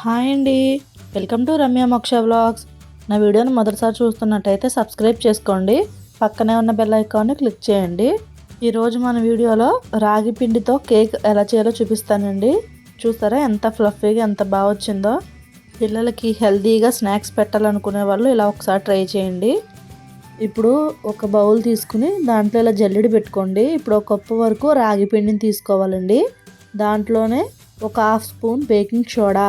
Hi అండి. Welcome to Ramya మోక్ష vlogs. నా వీడియోని మొదటిసారి చూస్తున్నట్టయితే సబ్స్క్రైబ్ చేసుకోండి. పక్కనే ఉన్న బెల్ ఐకాన్ని క్లిక్ చేయండి. ఈరోజు మన వీడియోలో రాగి పిండితో కేక్ ఎలా చేయాలో చూపిస్తానండి. చూసారా ఎంత ఫ్లఫీగా ఎంత బాగా వచ్చిందో. పిల్లలకి హెల్తీగా స్నాక్స్ పెట్టాలనుకునే వాళ్ళు ఇలా ఒకసారి ట్రై చేయండి. ఇప్పుడు ఒక బౌల్ తీసుకుని దాంట్లో ఇలా జల్లెడి పెట్టుకోండి. ఇప్పుడు ఒక కప్పు వరకు రాగి పిండిని తీసుకోవాలండి. దాంట్లోనే ఒక half spoon baking soda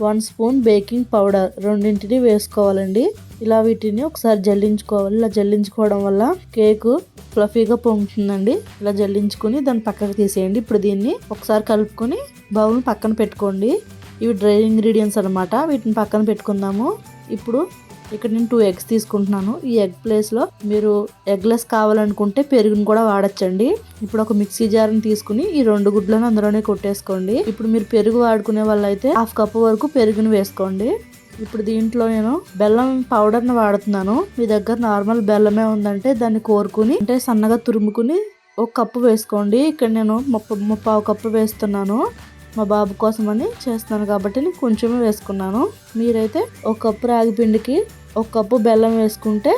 one spoon baking powder రెండింటిని వేసుకోవాలండి. ఇలా వీటిని ఒకసారి జల్లించుకోవాలి. ఇలా జల్లించుకోవడం వల్ల కేకు ఫ్లఫీగా పొంగుతుందండి. ఇలా జల్లించుకుని దాన్ని పక్కకు తీసేయండి. ఇప్పుడు దీన్ని ఒకసారి కలుపుకొని బౌల్ పక్కన పెట్టుకోండి. ఇవి డ్రై ఇంగ్రీడియంట్స్ అనమాట వీటిని పక్కన పెట్టుకుందాము. ఇప్పుడు ఇక్కడ నేను టూ ఎగ్స్ తీసుకుంటున్నాను. ఈ ఎగ్ ప్లేస్లో మీరు ఎగ్లెస్ కావాలనుకుంటే పెరుగును కూడా వాడచ్చండి. ఇప్పుడు ఒక మిక్సీ జార్ని తీసుకుని ఈ రెండు గుడ్లను అందులోనే కొట్టేసుకోండి. ఇప్పుడు మీరు పెరుగు వాడుకునే వాళ్ళైతే హాఫ్ కప్ వరకు పెరుగును వేసుకోండి. ఇప్పుడు దీంట్లో నేను బెల్లం పౌడర్ని వాడుతున్నాను. మీ దగ్గర నార్మల్ బెల్లమే ఉందంటే దాన్ని కోరుకుని అంటే సన్నగా తురుముకుని ఒక కప్పు వేసుకోండి. ఇక్కడ నేను ముప్ప ముప్పావు కప్పు వేస్తున్నాను. మా బాబు కోసమని చేస్తున్నాను కాబట్టి నేను కొంచెమే వేసుకున్నాను. మీరైతే ఒక కప్పు రాగి పిండికి ఒక కప్పు బెల్లం వేసుకుంటే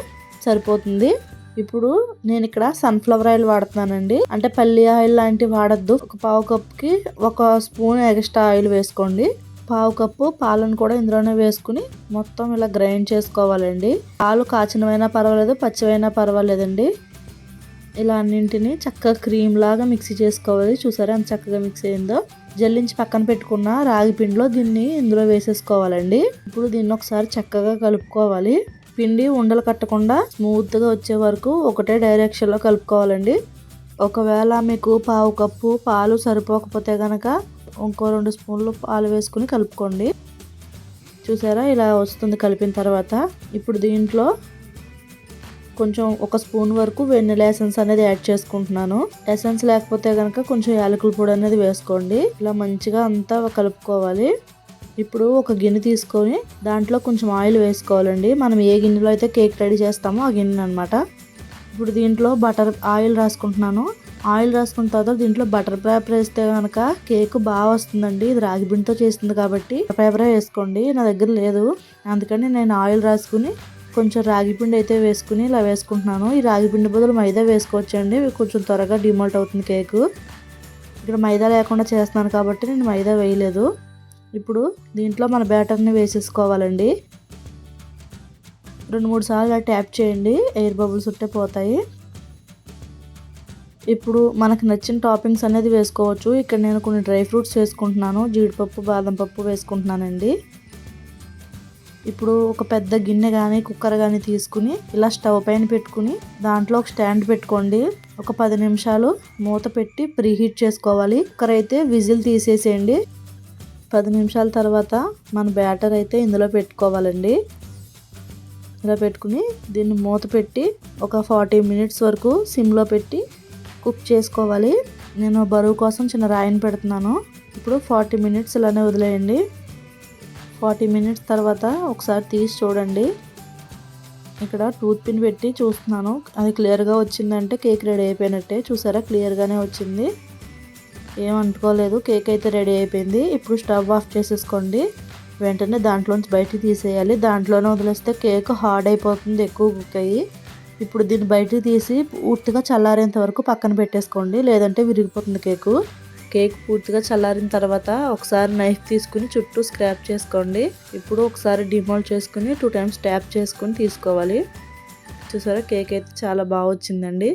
సరిపోతుంది. ఇప్పుడు నేను ఇక్కడ సన్ఫ్లవర్ ఆయిల్ వాడుతున్నానండి. అంటే పల్లి ఆయిల్ లాంటివి వాడద్దు. ఒక పావు కప్కి ఒక స్పూన్ ఎక్స్ట్రా ఆయిల్ వేసుకోండి. పావు కప్పు పాలను కూడా ఇందులోనే వేసుకుని మొత్తం ఇలా గ్రైండ్ చేసుకోవాలండి. పాలు కాచినవైనా పర్వాలేదు పచ్చివైనా పర్వాలేదండి. ఇలా అన్నింటినీ చక్కగా క్రీమ్ లాగా మిక్సీ చేసుకోవాలి. చూసారా ఎంత చక్కగా మిక్స్ అయిందో? జల్లించి పక్కన పెట్టుకున్న రాగి పిండిలో దీన్ని ఇందులో వేసేసుకోవాలండి. ఇప్పుడు దీన్ని ఒకసారి చక్కగా కలుపుకోవాలి. పిండి ఉండలు కట్టకుండా స్మూత్గా వచ్చే వరకు ఒకటే డైరెక్షన్లో కలుపుకోవాలండి. ఒకవేళ మీకు పావు కప్పు పాలు సరిపోకపోతే కనుక ఇంకో రెండు స్పూన్లు పాలు వేసుకుని కలుపుకోండి. చూసారా? ఇలా వస్తుంది కలిపిన తర్వాత. ఇప్పుడు దీంట్లో కొంచెం ఒక స్పూన్ వరకు వెన్నెల ఎసెన్స్ అనేది యాడ్ చేసుకుంటున్నాను. ఎసెన్స్ లేకపోతే కనుక కొంచెం యాలకుల పొడి అనేది వేసుకోండి. ఇలా మంచిగా అంతా కలుపుకోవాలి. ఇప్పుడు ఒక గిన్నె తీసుకొని దాంట్లో కొంచెం ఆయిల్ వేసుకోవాలండి. మనం ఏ గిన్నెలో అయితే కేక్ రెడీ చేస్తామో ఆ గిన్నె అనమాట ఇప్పుడు దీంట్లో బటర్ ఆయిల్ రాసుకుంటున్నాను. ఆయిల్ రాసుకున్న తర్వాత దీంట్లో బటర్ పేపర్ వేస్తే కనుక కేక్ బాగా వస్తుందండి. ఇది రాగి పిండితో చేస్తుంది కాబట్టి పేపరే వేసుకోండి. నా దగ్గర లేదు. అందుకని నేను ఆయిల్ రాసుకుని కొంచెం రాగి పిండి అయితే వేసుకుని ఇలా వేసుకుంటున్నాను. ఈ రాగి పిండి బదులు మైదా వేసుకోవచ్చండి. కొంచెం త్వరగా డిమాల్ట్ అవుతుంది కేకు. ఇక్కడ మైదా లేకుండా చేస్తున్నాను కాబట్టి నేను మైదా వేయలేదు. ఇప్పుడు దీంట్లో మన బ్యాటర్ని వేసేసుకోవాలండి. రెండు మూడు సార్లు ట్యాప్ చేయండి. ఎయిర్ బబుల్స్ ఉంటే పోతాయి. ఇప్పుడు మనకు నచ్చిన టాపింగ్స్ అనేది వేసుకోవచ్చు. ఇక్కడ నేను కొన్ని డ్రై ఫ్రూట్స్ వేసుకుంటున్నాను. జీడిపప్పు బాదం పప్పు వేసుకుంటున్నానండి. ఇప్పుడు ఒక పెద్ద గిన్నె కానీ కుక్కర్ కానీ తీసుకుని ఇలా స్టవ్ పైన పెట్టుకుని దాంట్లో ఒక స్టాండ్ పెట్టుకోండి. ఒక పది నిమిషాలు మూత పెట్టి ప్రీహీట్ చేసుకోవాలి. కుక్కర్ అయితే విజిల్ తీసేసేయండి. పది నిమిషాల తర్వాత మన బ్యాటర్ అయితే ఇందులో పెట్టుకోవాలండి. ఇలా పెట్టుకుని దీన్ని మూత పెట్టి ఒక ఫార్టీ మినిట్స్ వరకు సిమ్లో పెట్టి కుక్ చేసుకోవాలి. నేను బరువు కోసం చిన్న రాయిని పెడుతున్నాను. ఇప్పుడు ఫార్టీ మినిట్స్ ఇలానే వదిలేయండి. ఫార్టీ మినిట్స్ తర్వాత ఒకసారి తీసి చూడండి. ఇక్కడ టూత్ పిన్ పెట్టి చూస్తున్నాను. అది క్లియర్గా వచ్చిందంటే కేక్ రెడీ అయిపోయినట్టే. చూసారా? క్లియర్గానే వచ్చింది. ఏం అంటుకోలేదు కేక్ అయితే రెడీ అయిపోయింది. ఇప్పుడు స్టవ్ ఆఫ్ చేసేసుకోండి. వెంటనే దాంట్లోంచి బయటికి తీసేయాలి. దాంట్లోనే వదిలేస్తే కేక్ హార్డ్ అయిపోతుంది ఎక్కువ కుక్ అయ్యి ఇప్పుడు దీన్ని బయటికి తీసి పూర్తిగా చల్లారేంత వరకు పక్కన పెట్టేసుకోండి. లేదంటే విరిగిపోతుంది కేకు. కేక్ పూర్తిగా చల్లారిన తర్వాత ఒకసారి నైఫ్ తీసుకుని చుట్టూ స్క్రాప్ చేసుకోండి. ఇప్పుడు ఒకసారి డిమాల్ట్ చేసుకుని టూ టైమ్స్ ట్యాప్ చేసుకుని తీసుకోవాలి. చూసారా కేక్ అయితే చాలా బాగా వచ్చిందండి.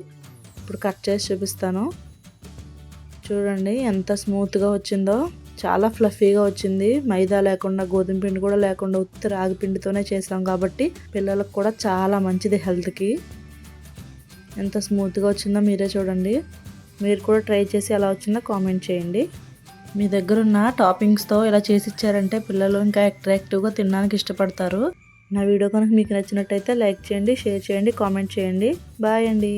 ఇప్పుడు కట్ చేసి చూపిస్తాను. చూడండి ఎంత స్మూత్గా వచ్చిందో. చాలా ఫ్లఫీగా వచ్చింది. మైదా లేకుండా గోధుమ పిండి కూడా లేకుండా ఉత్తి రాగి పిండితోనే చేసాం కాబట్టి పిల్లలకు కూడా చాలా మంచిది హెల్త్కి ఎంత స్మూత్గా వచ్చిందో మీరే చూడండి. మీరు కూడా ట్రై చేసి ఎలా వచ్చిందో కామెంట్ చేయండి. మీ దగ్గర ఉన్న టాపింగ్స్తో ఇలా చేసి ఇచ్చారంటే పిల్లలు ఇంకా అట్రాక్టివ్గా తినడానికి ఇష్టపడతారు. నా వీడియో కనుక మీకు నచ్చినట్టయితే లైక్ చేయండి షేర్ చేయండి కామెంట్ చేయండి. బాయ్ అండి.